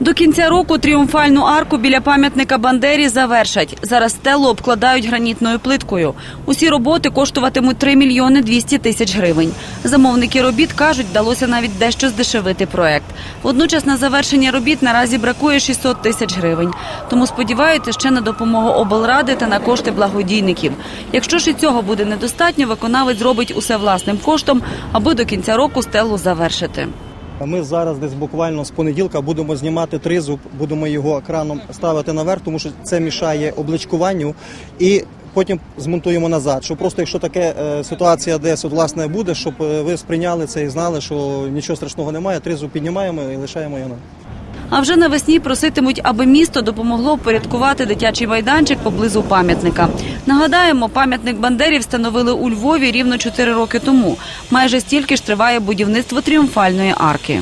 До кінця року тріумфальну арку біля пам'ятника Бандері завершать. Зараз стелу обкладають гранітною плиткою. Усі роботи коштуватимуть 3 мільйони 200 тисяч гривень. Замовники робіт кажуть, вдалося навіть дещо здешевити проект. Водночас на завершення робіт наразі бракує 600 тисяч гривень. Тому сподіваються ще на допомогу облради та на кошти благодійників. Якщо ж і цього буде недостатньо, виконавець зробить усе власним коштом, аби до кінця року стелу завершити. Ми зараз десь буквально з понеділка будемо знімати тризуб, будемо його краном ставити наверх, тому що це мішає обличкуванню. І потім змонтуємо назад. Щоб просто, якщо така е, ситуація десь от, власне буде, щоб е, ви сприйняли це і знали, що нічого страшного немає. Тризуб піднімаємо і лишаємо його. А вже навесні проситимуть, аби місто допомогло впорядкувати дитячий майданчик поблизу пам'ятника. Нагадаємо, пам'ятник Бандері встановили у Львові рівно 4 роки тому. Майже стільки ж триває будівництво тріумфальної арки.